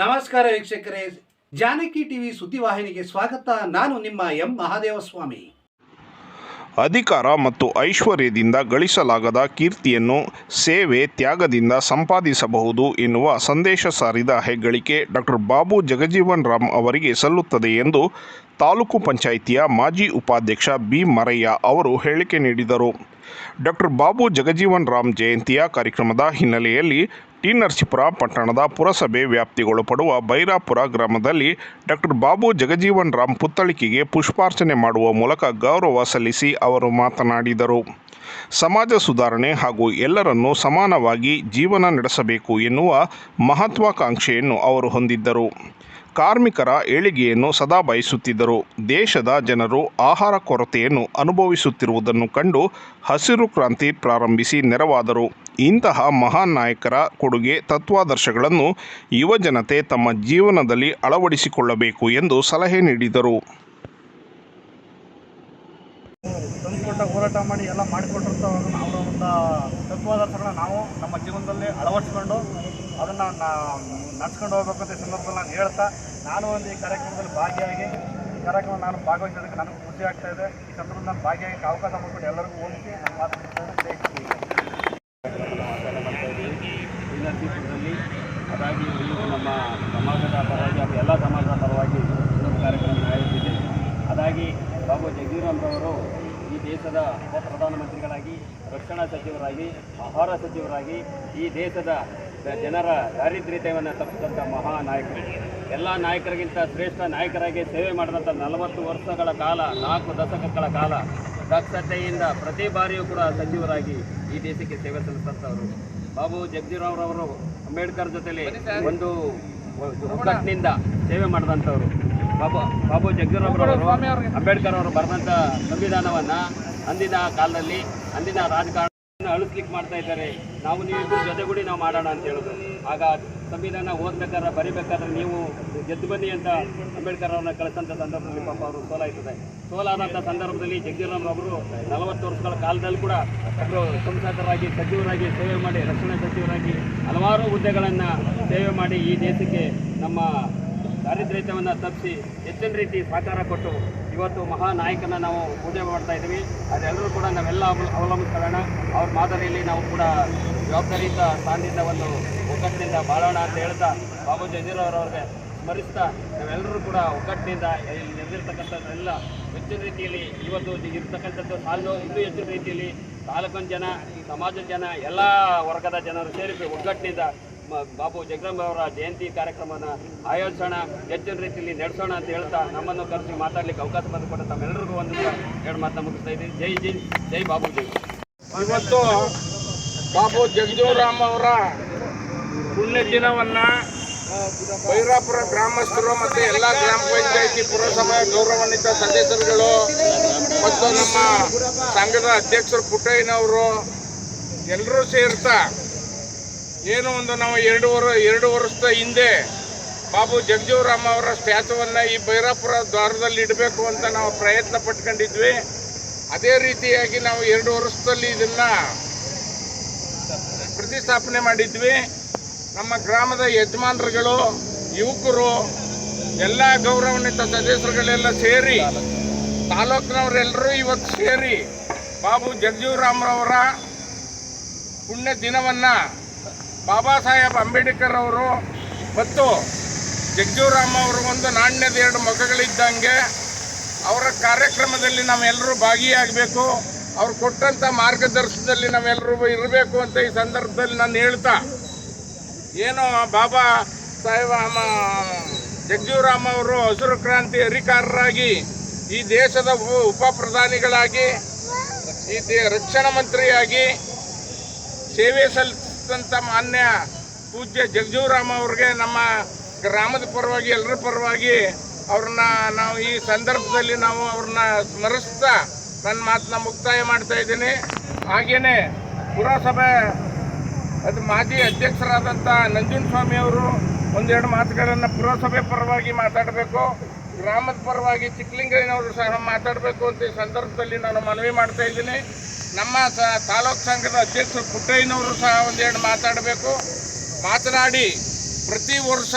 ನಮಸ್ಕಾರ ವೀಕ್ಷಕರೇ. ಜಾನಕಿ ಟಿವಿ ಸುದ್ದಿವಾಹಿನಿಗೆ ಸ್ವಾಗತ. ನಾನು ನಿಮ್ಮ ಎಂ. ಮಹಾದೇವಸ್ವಾಮಿ. ಅಧಿಕಾರ ಮತ್ತು ಐಶ್ವರ್ಯದಿಂದ ಗಳಿಸಲಾಗದ ಕೀರ್ತಿಯನ್ನು ಸೇವೆ ತ್ಯಾಗದಿಂದ ಸಂಪಾದಿಸಬಹುದು ಎನ್ನುವ ಸಂದೇಶ ಸಾರಿದ ಹೆಗ್ಗಳಿಕೆ ಡಾಕ್ಟರ್ ಬಾಬು ಜಗಜೀವನ್ ರಾಮ್ ಅವರಿಗೆ ಸಲ್ಲುತ್ತದೆ ಎಂದು ತಾಲೂಕು ಪಂಚಾಯಿತಿಯ ಮಾಜಿ ಉಪಾಧ್ಯಕ್ಷ ಬಿ ಮರಯ್ಯ ಅವರು ಹೇಳಿಕೆ ನೀಡಿದರು. ಡಾಕ್ಟರ್ ಬಾಬು ಜಗಜೀವನ್ ರಾಮ್ ಜಯಂತಿಯ ಕಾರ್ಯಕ್ರಮದ ಹಿನ್ನೆಲೆಯಲ್ಲಿ ಟಿ ನರಸೀಪುರ ಪಟ್ಟಣದ ಪುರಸಭೆ ವ್ಯಾಪ್ತಿಗೊಳಪಡುವ ಬೈರಾಪುರ ಗ್ರಾಮದಲ್ಲಿ ಡಾಕ್ಟರ್ ಬಾಬು ಜಗಜೀವನ್ ರಾಮ್ ಪುತ್ಥಳಿಕೆಗೆ ಪುಷ್ಪಾರ್ಚನೆ ಮಾಡುವ ಮೂಲಕ ಗೌರವ ಸಲ್ಲಿಸಿ ಅವರು ಮಾತನಾಡಿದರು. ಸಮಾಜ ಸುಧಾರಣೆ ಹಾಗೂ ಎಲ್ಲರನ್ನೂ ಸಮಾನವಾಗಿ ಜೀವನ ನಡೆಸಬೇಕು ಎನ್ನುವ ಮಹತ್ವಾಕಾಂಕ್ಷೆಯನ್ನು ಅವರು ಹೊಂದಿದ್ದರು. ಕಾರ್ಮಿಕರ ಏಳಿಗೆಯನ್ನು ಸದಾ ಬಯಸುತ್ತಿದ್ದರು. ದೇಶದ ಜನರು ಆಹಾರ ಕೊರತೆಯನ್ನು ಅನುಭವಿಸುತ್ತಿರುವುದನ್ನು ಕಂಡು ಹಸಿರು ಕ್ರಾಂತಿ ಪ್ರಾರಂಭಿಸಿ ನೆರವಾದರು. ಇಂತಹ ಮಹಾನ್ ನಾಯಕರ ಕೊಡುಗೆ ತತ್ವಾದರ್ಶಗಳನ್ನು ಯುವಜನತೆ ತಮ್ಮ ಜೀವನದಲ್ಲಿ ಅಳವಡಿಸಿಕೊಳ್ಳಬೇಕು ಎಂದು ಸಲಹೆ ನೀಡಿದರು. ಹೋರಾಟ ಮಾಡಿ ಎಲ್ಲ ಮಾಡಿಕೊಟ್ಟಿರ್ತಾವ ಅವರ ಒಂದು ತತ್ವಾದರ್ಶಗಳನ್ನ ನಾವು ನಮ್ಮ ಜೀವನದಲ್ಲಿ ಅಳವಡಿಸ್ಕೊಂಡು ಅದನ್ನು ನಡ್ಸ್ಕೊಂಡು ಹೋಗ್ಬೇಕಂತ ಅಂತ ಸಂದರ್ಭದಲ್ಲಿ ನಾನು ಹೇಳ್ತಾ, ನಾನು ಒಂದು ಈ ಕಾರ್ಯಕ್ರಮದಲ್ಲಿ ಭಾಗಿಯಾಗಿ, ಈ ಕಾರ್ಯಕ್ರಮ ನಾನು ಭಾಗವಹಿಸೋದಕ್ಕೆ ನನಗೆ ಖುಷಿ ಆಗ್ತಾ ಇದೆ. ಈ ಸಂದರ್ಭದಲ್ಲಿ ನಾನು ಭಾಗಿಯಾಗಿ ಅವಕಾಶ ಮಾಡಿಕೊಂಡು ಎಲ್ಲರಿಗೂ ಹೋಲಿಸಿ ನಾನು ನರಸೀಪುರದಲ್ಲಿ ಅದಾಗಿ ಇಲ್ಲಿಗೂ ನಮ್ಮ ಸಮಾಜದ ಪರವಾಗಿ ಅದು ಎಲ್ಲ ಸಮಾಜದ ಪರವಾಗಿ ಇನ್ನೊಂದು ಕಾರ್ಯಕ್ರಮ ನಡೆಯುತ್ತಿದೆ. ಅದಾಗಿ ಬಾಬು ಜಗಜೀವರಾಮ್ರವರು ಈ ದೇಶದ ಉಪ ಪ್ರಧಾನಮಂತ್ರಿಗಳಾಗಿ ರಕ್ಷಣಾ ಸಚಿವರಾಗಿ, ಆಹಾರ ಸಚಿವರಾಗಿ ಈ ದೇಶದ ಜನರ ದಾರಿದ್ರ್ಯತೆಯನ್ನು ತಪ್ಪಿಸಿದಂಥ ಮಹಾ ನಾಯಕರು. ಎಲ್ಲ ನಾಯಕರಿಗಿಂತ ಶ್ರೇಷ್ಠ ನಾಯಕರಾಗಿ ಸೇವೆ ಮಾಡಿದಂಥ ನಲವತ್ತು ವರ್ಷಗಳ ಕಾಲ, ನಾಲ್ಕು ದಶಕಗಳ ಕಾಲ, ದಕ್ಷತೆಯಿಂದ ಪ್ರತಿ ಬಾರಿಯೂ ಕೂಡ ಸಚಿವರಾಗಿ ಈ ದೇಶಕ್ಕೆ ಸೇವೆ ಸಲ್ಲಿಸಿದಂಥವರು ಬಾಬು ಜಗಜೀರಾವ್ರವರು ಅಂಬೇಡ್ಕರ್ ಜೊತೆಲಿ ಒಂದು ಒಗ್ಗಟ್ಟಿನಿಂದ ಸೇವೆ ಮಾಡಿದಂಥವ್ರು ಬಾಬು ಬಾಬು ಜಗಜೀರಾವ್ರವರು ಅಂಬೇಡ್ಕರ್ ಅವರು ಬರೆದಂಥ ಸಂವಿಧಾನವನ್ನು ಅಂದಿನ ಕಾಲದಲ್ಲಿ, ಅಂದಿನ ರಾಜಕಾರಣ ಅಳಿಸ್ಲಿಕ್ಕೆ ಮಾಡ್ತಾ ಇದ್ದಾರೆ. ನಾವು ನೀವು ಜೊತೆಗೂಡಿ ನಾವು ಮಾಡೋಣ ಅಂತ ಹೇಳೋದು. ಆಗ ಸಂವಿಧಾನ ಓದ್ಬೇಕಾದ್ರೆ ಬರಿಬೇಕಾದ್ರೆ ನೀವು ಗೆದ್ದು ಬನ್ನಿ ಅಂತ ಅಂಬೇಡ್ಕರ್ ಅವ್ರನ್ನ ಕಳಿಸಂತ ಸಂದರ್ಭದಲ್ಲಿ ಪಾಪ ಅವರು ಸೋಲಾಯ್ತದೆ. ಸೋಲಾದಂಥ ಸಂದರ್ಭದಲ್ಲಿ ಜಗಜೀವರಾಮ್ ಅವರು ನಲವತ್ತು ವರ್ಷಗಳ ಕಾಲದಲ್ಲಿ ಕೂಡ ಅವರು ಸಂಸದರಾಗಿ, ಸಚಿವರಾಗಿ ಸೇವೆ ಮಾಡಿ, ರಕ್ಷಣಾ ಸಚಿವರಾಗಿ ಹಲವಾರು ಹುದ್ದೆಗಳನ್ನು ಸೇವೆ ಮಾಡಿ ಈ ದೇಶಕ್ಕೆ ನಮ್ಮ ದಾರಿದ್ರ್ಯತೆಯನ್ನು ತಪ್ಪಿಸಿ ಹೆಚ್ಚಿನ ರೀತಿ ಸಹಕಾರ ಕೊಟ್ಟು ಇವತ್ತು ಮಹಾ ನಾಯಕನ ನಾವು ಪೂಜೆ ಮಾಡ್ತಾ ಇದ್ದೀವಿ. ಅದೆಲ್ಲರೂ ಕೂಡ ನಾವೆಲ್ಲ ಅವಲ- ಅವಲಂಬಿಸ್ಕೊಳ್ಳೋಣ ಅವ್ರ ಮಾದರಿಯಲ್ಲಿ ನಾವು ಕೂಡ ಜವಾಬ್ದಾರಿಯಿಂದ ಸ್ಥಾನದಿಂದ ಒಂದು ಒಗ್ಗಟ್ಟಿನಿಂದ ಬಾಳೋಣ ಅಂತ ಹೇಳ್ತಾ ಬಾಬು ಜಂಜೀರವರವ್ರಿಗೆ ಸ್ಮರಿಸ್ತಾ ನಾವೆಲ್ಲರೂ ಕೂಡ ಒಗ್ಗಟ್ಟಿನಿಂದ ಇಲ್ಲಿ ನೆರೆದಿರ್ತಕ್ಕಂಥದ್ದೆಲ್ಲ ಹೆಚ್ಚಿನ ರೀತಿಯಲ್ಲಿ ಇವತ್ತು ಇರ್ತಕ್ಕಂಥದ್ದು ಸಾಲು, ಇನ್ನೂ ಹೆಚ್ಚಿನ ರೀತಿಯಲ್ಲಿ ತಾಲೂಕಿನ ಜನ ಸಮಾಜದ ಜನ, ಎಲ್ಲ ವರ್ಗದ ಜನರು ಸೇರಿ ಒಗ್ಗಟ್ಟಿನಿಂದ ಬಾಬು ಜಗದಂಬ ಅವರ ಜಯಂತಿ ಕಾರ್ಯಕ್ರಮನ ಆಯೋಜಿಸೋಣ ಹೆಚ್ಚಿನ ರೀತಿಯಲ್ಲಿ ನಡೆಸೋಣ ಅಂತ ಹೇಳ್ತಾ ನಮ್ಮನ್ನು ಕರೆಸಿ ಮಾತಾಡ್ಲಿಕ್ಕೆ ಅವಕಾಶ ಬಂದುಕೊಟ್ಟ ತಮ್ಮೆಲ್ಲರಿಗೂ ಒಂದು ಎರಡು ಮಾತನ್ನ ಮುಗಿಸ್ತಾ ಇದ್ದೀನಿ. ಜೈ ಜಿನ್ ಜೈ ಬಾಬು ಜೈ ಇವತ್ತು ಬಾಬು ಜಗಜೀವರಾಮ್ ಅವರ ಪುಣ್ಯ ದಿನವನ್ನ ಬೈರಾಪುರ ಗ್ರಾಮಸ್ಥರು ಮತ್ತು ಎಲ್ಲ ಗ್ರಾಮ ಪಂಚಾಯಿತಿ ಪುರಸಭೆಯ ಗೌರವಾನ್ವಿತ ಸದಸ್ಯರುಗಳು ಮತ್ತು ನಮ್ಮ ಸಂಘದ ಅಧ್ಯಕ್ಷರು ಪುಟ್ಟಯ್ಯನವರು ಎಲ್ಲರೂ ಸೇರ್ತಾ ಏನು ಒಂದು ನಾವು ಎರಡು ವರ್, ಎರಡು ವರ್ಷದ ಹಿಂದೆ ಬಾಬು ಜಗಜೀವರಾಮ ಅವರ ಸ್ಟ್ಯಾಚುವನ್ನು ಈ ಭೈರಾಪುರ ದ್ವಾರದಲ್ಲಿ ಇಡಬೇಕು ಅಂತ ನಾವು ಪ್ರಯತ್ನ ಪಟ್ಕೊಂಡಿದ್ವಿ. ಅದೇ ರೀತಿಯಾಗಿ ನಾವು ಎರಡು ವರ್ಷದಲ್ಲಿ ಇದನ್ನು ಪ್ರತಿಷ್ಠಾಪನೆ ಮಾಡಿದ್ವಿ. ನಮ್ಮ ಗ್ರಾಮದ ಯಜಮಾನರುಗಳು, ಯುವಕರು, ಎಲ್ಲ ಗೌರವಾನ್ವಿತ ಸದಸ್ಯರುಗಳೆಲ್ಲ ಸೇರಿ, ತಾಲೂಕಿನವರೆಲ್ಲರೂ ಇವತ್ತು ಸೇರಿ ಬಾಬು ಜಗಜೀವರಾಮ್ರವರ ಪುಣ್ಯ ದಿನವನ್ನು ಬಾಬಾ ಸಾಹೇಬ್ ಅಂಬೇಡ್ಕರ್ ಅವರು ಮತ್ತು ಜಗ್ಜೂರಾಮ್ ಅವರು ಒಂದು ನಾಣ್ಯದ ಎರಡು ಮಗಗಳಿದ್ದಂಗೆ ಅವರ ಕಾರ್ಯಕ್ರಮದಲ್ಲಿ ನಾವೆಲ್ಲರೂ ಭಾಗಿಯಾಗಬೇಕು. ಅವ್ರು ಕೊಟ್ಟಂಥ ಮಾರ್ಗದರ್ಶನದಲ್ಲಿ ನಾವೆಲ್ಲರೂ ಇರಬೇಕು ಅಂತ ಈ ಸಂದರ್ಭದಲ್ಲಿ ನಾನು ಹೇಳ್ತಾ, ಏನು ಬಾಬಾ ಸಾಹೇಬ ಜಗಜೀವರಾಮ್ ಅವರು ಹಸಿರು ಕ್ರಾಂತಿ ಅಧಿಕಾರರಾಗಿ ಈ ದೇಶದ ಉಪ- ಪ್ರಧಾನಿಗಳಾಗಿ, ಈ ರಕ್ಷಣಾ ಮಂತ್ರಿಯಾಗಿ ಸೇವೆ ಸಲ್ಲಿಸಿದಂಥ ಮಾನ್ಯ ಪೂಜ್ಯ ಜಗಜೀವರಾಮ ಅವ್ರಿಗೆ ನಮ್ಮ ಗ್ರಾಮದ ಪರವಾಗಿ, ಎಲ್ಲರ ಪರವಾಗಿ ಅವ್ರನ್ನ ನಾವು ಈ ಸಂದರ್ಭದಲ್ಲಿ ನಾವು ಅವ್ರನ್ನ ಸ್ಮರಿಸ್ತಾ ನನ್ನ ಮಾತನ್ನ ಮುಕ್ತಾಯ ಮಾಡ್ತಾ ಇದ್ದೀನಿ. ಹಾಗೇನೆ ಪುರಸಭೆ ಅದು ಮಾಜಿ ಅಧ್ಯಕ್ಷರಾದಂಥ ನಂಜುನಸ್ವಾಮಿ ಅವರು ಒಂದೆರಡು ಮಾತುಗಳನ್ನು ಪುರಸಭೆ ಪರವಾಗಿ ಮಾತಾಡಬೇಕು. ಗ್ರಾಮದ ಪರವಾಗಿ ಚಿಕ್ಕಲಿಂಗಯ್ಯನವರು ಸಹ ಮಾತಾಡಬೇಕು ಅಂತ ಈ ಸಂದರ್ಭದಲ್ಲಿ ನಾನು ಮನವಿ ಮಾಡ್ತಾ ಇದ್ದೀನಿ. ನಮ್ಮ ಸ ತಾಲೂಕು ಸಂಘದ ಅಧ್ಯಕ್ಷರು ಪುಟ್ಟಯ್ಯನವರು ಸಹ ಒಂದೆರಡು ಮಾತಾಡಬೇಕು. ಮಾತನಾಡಿ ಪ್ರತಿ ವರ್ಷ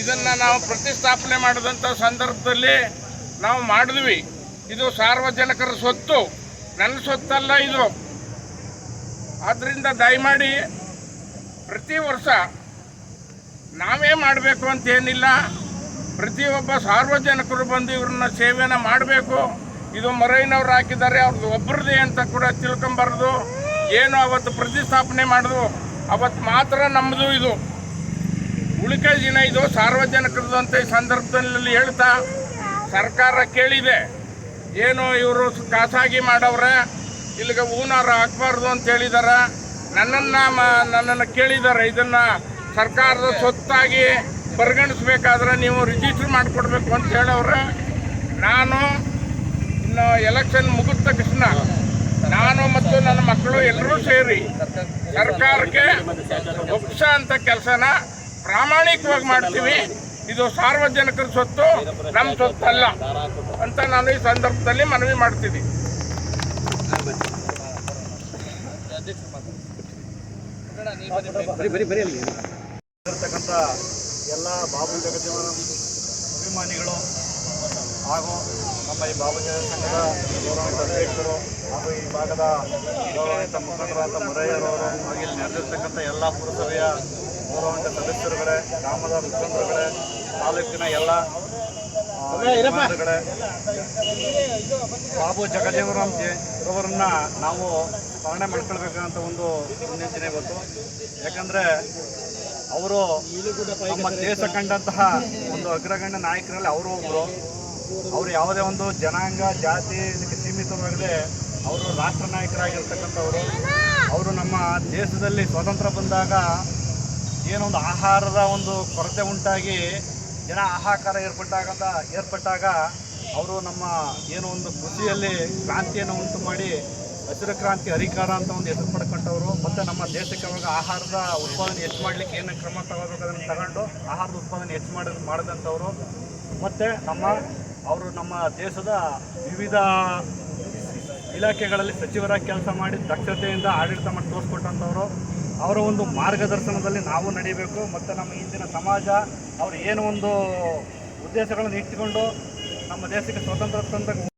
ಇದನ್ನು ನಾವು ಪ್ರತಿಷ್ಠಾಪನೆ ಮಾಡಿದಂಥ ಸಂದರ್ಭದಲ್ಲಿ ನಾವು ಮಾಡಿದ್ವಿ. ಇದು ಸಾರ್ವಜನಿಕರ ಸ್ವತ್ತು. ನನ್ನ ಸ್ವತ್ತಲ್ಲ ಇದು. ಆದ್ದರಿಂದ ದಯಮಾಡಿ ಪ್ರತಿ ವರ್ಷ ನಾವೇ ಮಾಡಬೇಕು ಅಂತೇನಿಲ್ಲ ಪ್ರತಿಯೊಬ್ಬ ಸಾರ್ವಜನಿಕರು ಬಂದು ಇವ್ರನ್ನ ಸೇವೆನ ಮಾಡಬೇಕು. ಇದು ಮರೈನವ್ರು ಹಾಕಿದ್ದಾರೆ, ಅವ್ರದ್ದು ಒಬ್ಬರದೇ ಅಂತ ಕೂಡ ತಿಳ್ಕೊಂಬಾರ್ದು. ಏನು ಅವತ್ತು ಪ್ರತಿಷ್ಠಾಪನೆ ಮಾಡಿದ್ರು ಅವತ್ತು ಮಾತ್ರ ನಮ್ಮದು ಇದು. ಉಳಿಕೆ ದಿನ ಇದು ಸಾರ್ವಜನಿಕರದ್ದು ಅಂತ ಈ ಸಂದರ್ಭದಲ್ಲಿ ಹೇಳ್ತಾ ಸರ್ಕಾರ ಕೇಳಿದೆ. ಏನು ಇವರು ಖಾಸಗಿ ಮಾಡವ್ರೆ, ಇಲ್ಲಿಗೆ ಹೂನಾರ ಹಾಕ್ಬಾರ್ದು ಅಂತ ಹೇಳಿದ್ದಾರೆ ನನ್ನನ್ನು ನನ್ನನ್ನು ಕೇಳಿದ್ದಾರೆ ಇದನ್ನು ಸರ್ಕಾರದ ಸ್ವತ್ತಾಗಿ ಪರಿಗಣಿಸ್ಬೇಕಾದ್ರೆ ನೀವು ರಿಜಿಸ್ಟರ್ ಮಾಡಿಕೊಡ್ಬೇಕು ಅಂತ ಹೇಳೋರೆ ನಾನು ಇನ್ನು ಎಲೆಕ್ಷನ್ ಮುಗಿದ ತಕ್ಷಣ ನಾನು ಮತ್ತು ನನ್ನ ಮಕ್ಕಳು ಎಲ್ಲರೂ ಸೇರಿ ಸರ್ಕಾರಕ್ಕೆ ಒಪ್ಸ ಅಂತ ಕೆಲಸನ ಪ್ರಾಮಾಣಿಕವಾಗಿ ಮಾಡ್ತೀವಿ. ಇದು ಸಾರ್ವಜನಿಕರ ಸ್ವತ್ತು ನಮ್ಮ ಸ್ವತ್ತಲ್ಲ ಅಂತ ನಾನು ಈ ಸಂದರ್ಭದಲ್ಲಿ ಮನವಿ ಮಾಡ್ತೀನಿ. ಇರ್ತಕ್ಕಂಥ ಎಲ್ಲ ಬಾಬು ಜಗಜೀವನ ಅಭಿಮಾನಿಗಳು ಹಾಗೂ ನಮ್ಮ ಈ ಬಾಬು ಸಂಘದ ಗೌರವಾನ್ವಿತ ಅಧ್ಯಕ್ಷರು ಹಾಗೂ ಈ ಭಾಗದ ಗೌರವಾನ್ವಿತ ಮುಖಂಡರಾದ ಮುರಯ್ಯರವರು ಹಾಗೂ ಇಲ್ಲಿ ನೆರೆದಿರ್ತಕ್ಕಂಥ ಎಲ್ಲ ಪುರಸಭೆಯ ಗೌರವಾನ್ವಿತ ಸದಸ್ಯರುಗಳೇ, ಗ್ರಾಮದ ಮುಖಂಡರುಗಳೇ, ತಾಲೂಕಿನ ಎಲ್ಲ ಬಾಬು ಜಗಜೀವರಾಮ್ ಜಿ ನಾವು ಸ್ಮರಣೆ ಮಾಡ್ಕೊಳ್ಬೇಕಂತ ಒಂದು ಮುನ್ನೆಚ್ಚನೆ ಇವತ್ತು ಯಾಕಂದರೆ ಅವರು ನಮ್ಮ ದೇಶ ಕಂಡಂತಹ ಒಂದು ಅಗ್ರಗಣ್ಯ ನಾಯಕರಲ್ಲಿ ಅವರು ಒಬ್ಬರು ಅವರು ಯಾವುದೇ ಒಂದು ಜನಾಂಗ, ಜಾತಿ ಇದಕ್ಕೆ ಸೀಮಿತವಾಗದೆ ಅವರು ರಾಷ್ಟ್ರ ನಾಯಕರಾಗಿರ್ತಕ್ಕಂಥವ್ರು. ಅವರು ನಮ್ಮ ದೇಶದಲ್ಲಿ ಸ್ವಾತಂತ್ರ್ಯ ಬಂದಾಗ ಏನೊಂದು ಆಹಾರದ ಒಂದು ಕೊರತೆ ಉಂಟಾಗಿ ಜನ ಆಹಾಕಾರ ಏರ್ಪಟ್ಟಾಗಂತ ಏರ್ಪಟ್ಟಾಗ ಅವರು ನಮ್ಮ ಏನೋ ಒಂದು ಕೃಷಿಯಲ್ಲಿ ಕ್ರಾಂತಿಯನ್ನು ಉಂಟು ಮಾಡಿ ಹಸಿರು ಕ್ರಾಂತಿ ಹರಿಕಾರ ಅಂತ ಒಂದು ಹೆಸರು ಪಡ್ಕೊಂಡವರು. ಮತ್ತು ನಮ್ಮ ದೇಶಕ್ಕೆ ಅವಾಗ ಆಹಾರದ ಉತ್ಪಾದನೆ ಹೆಚ್ಚು ಮಾಡಲಿಕ್ಕೆ ಏನು ಕ್ರಮ ತಗೋಬೇಕು ಅದನ್ನು ತಗೊಂಡು ಆಹಾರದ ಉತ್ಪಾದನೆ ಹೆಚ್ಚು ಮಾಡಿದ ಮಾಡಿದಂಥವ್ರು. ಮತ್ತು ನಮ್ಮ ಅವರು ನಮ್ಮ ದೇಶದ ವಿವಿಧ ಇಲಾಖೆಗಳಲ್ಲಿ ಸಚಿವರಾಗಿ ಕೆಲಸ ಮಾಡಿ ದಕ್ಷತೆಯಿಂದ ಆಡಳಿತ ಮಾಡಿ ತೋರಿಸ್ಕೊಟ್ಟಂಥವ್ರು. ಅವರ ಒಂದು ಮಾರ್ಗದರ್ಶನದಲ್ಲಿ ನಾವು ನಡಿಬೇಕು. ಮತ್ತು ನಮ್ಮ ಇಂದಿನ ಸಮಾಜ ಅವರು ಏನು ಒಂದು ಉದ್ದೇಶಗಳನ್ನು ಇಟ್ಟುಕೊಂಡು ನಮ್ಮ ದೇಶಕ್ಕೆ ಸ್ವತಂತ್ರ ತಂದ